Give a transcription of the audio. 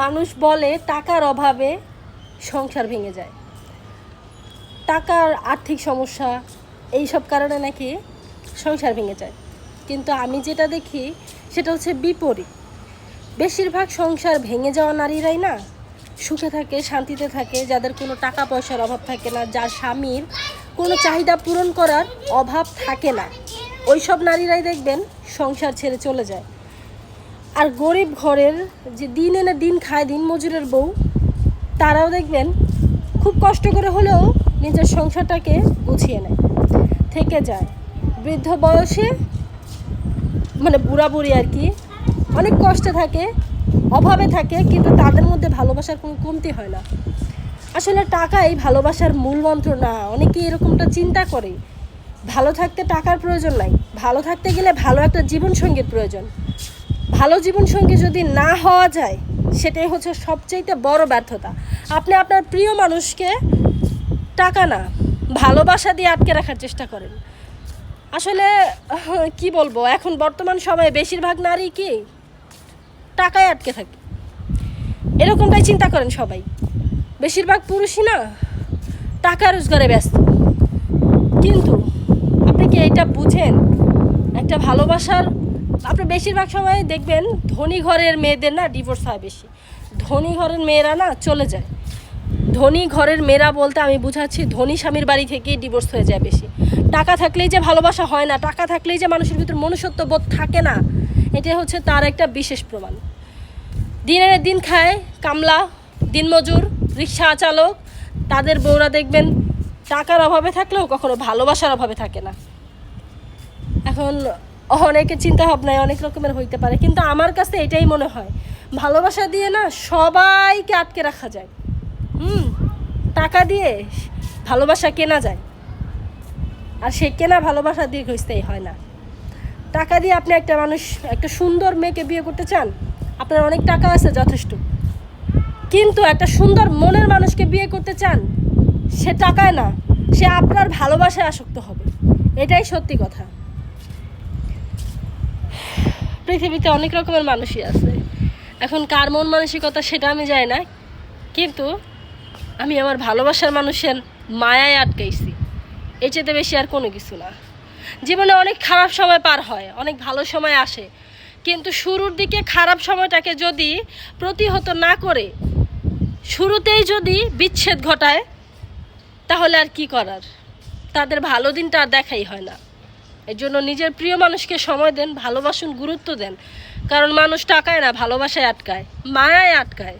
মানুষ বলে টাকার অভাবে সংসার ভেঙে যায়। টাকার আর্থিক সমস্যা এই সব কারণে নাকি সংসার ভেঙে যায়। কিন্তু আমি যেটা দেখি, সেটা হচ্ছে বিপরীত। বেশিরভাগ সংসার ভেঙে যাওয়া নারীরাই না সুখে থাকে, শান্তিতে থাকে, যাদের কোনো টাকা পয়সার অভাব থাকে না, যার স্বামীর কোনো চাহিদা পূরণ করার অভাব থাকে না। ওই সব নারীরাই দেখবেন সংসার ছেড়ে চলে যায়। আর গরিব ঘরের যে দিন এনে দিন খায়, দিন মজুরের বউ, তারাও দেখবেন খুব কষ্ট করে হলেও নিজের সংসারটাকে গুছিয়ে নেয়। থেকে যায়। বৃদ্ধ বয়সে মানে বুড়া বুড়ি আর কি, অনেক কষ্টে থাকে, অভাবে থাকে, কিন্তু তাদের মধ্যে ভালোবাসার কোনো কমতি হয় না। আসলে টাকাই ভালোবাসার মূল মন্ত্র না, অনেকে এরকমটা চিন্তা করে। ভালো থাকতে টাকার প্রয়োজন নাই, ভালো থাকতে গেলে ভালো একটা জীবনসঙ্গীর প্রয়োজন। ভালো জীবনসঙ্গী যদি না হওয়া যায়, সেটাই হচ্ছে সবচাইতে বড় ব্যর্থতা। আপনি আপনার প্রিয় মানুষকে টাকা না, ভালোবাসা দিয়ে আটকে রাখার চেষ্টা করেন। আসলে কি বলব, এখন বর্তমান সময়ে বেশিরভাগ নারী কি টাকায় আটকে থাকে। এরকমটাই চিন্তা করেন সবাই। বেশিরভাগ পুরুষই না টাকা রোজগারে ব্যস্ত। কিন্তু আপনি কি এটা বুঝেন? একটা ভালোবাসার আপনি বেশিরভাগ সময় দেখবেন ধনী ঘরের মেয়েদের না ডিভোর্স হয় বেশি। ধনী ঘরের মেয়েরা না চলে যায়। ধনী ঘরের মেয়েরা বলতে আমি বুঝাচ্ছি ধনী স্বামীর বাড়ি থেকেই ডিভোর্স হয়ে যায় বেশি। টাকা থাকলেই যে ভালোবাসা হয় না, টাকা থাকলেই যে মানুষের ভিতর মনুষ্যত্ব বোধ থাকে না এটা হচ্ছে তার একটা বিশেষ প্রমাণ। দিনের দিন খায় কামলা দিনমজুর রিক্সা চালক, তাদের বউরা দেখবেন টাকার অভাবে থাকলেও কখনো ভালোবাসার অভাবে থাকে না। এখন অনেকের চিন্তা ভাবনায় অনেক রকমের হইতে পারে, কিন্তু আমার কাছে এটাই মনে হয়, ভালোবাসা দিয়ে না সবাইকে আটকে রাখা যায়। হুম, টাকা দিয়ে ভালোবাসা কেনা যায়। আর সে কেনা ভালোবাসা দিয়ে ঘষতেই হয় না। টাকা দিয়ে আপনি একটা মানুষ, একটা সুন্দর মেয়েকে বিয়ে করতে চান, আপনার অনেক টাকা আছে যথেষ্ট। কিন্তু একটা সুন্দর মনের মানুষকে বিয়ে করতে চান, সে টাকায় না, সে আপনার ভালোবাসায় আসক্ত হবে। এটাই সত্যি কথা। পৃথিবীতে অনেক রকমের মানুষই আছে। এখন কার মন মানসিকতা সেটা আমি জানি না। কিন্তু আমি আমার ভালোবাসার মানুষের মায়ায় আটকাইছি। এর বেশি আর কোনো কিছু না। জীবনে অনেক খারাপ সময় পার হয়, অনেক ভালো সময় আসে। কিন্তু শুরুর দিকে খারাপ সময়টাকে যদি প্রতিহত না করে, শুরুতেই যদি বিচ্ছেদ ঘটায়, তাহলে আর কি করার? তাদের ভালো দিনটা আর দেখাই হয় না। এর জন্য নিজের প্রিয় মানুষকে সময় দেন, ভালোবাসুন, গুরুত্ব দেন। কারণ মানুষ টাকায় না, ভালোবাসায় আটকায়, মায়ায় আটকায়।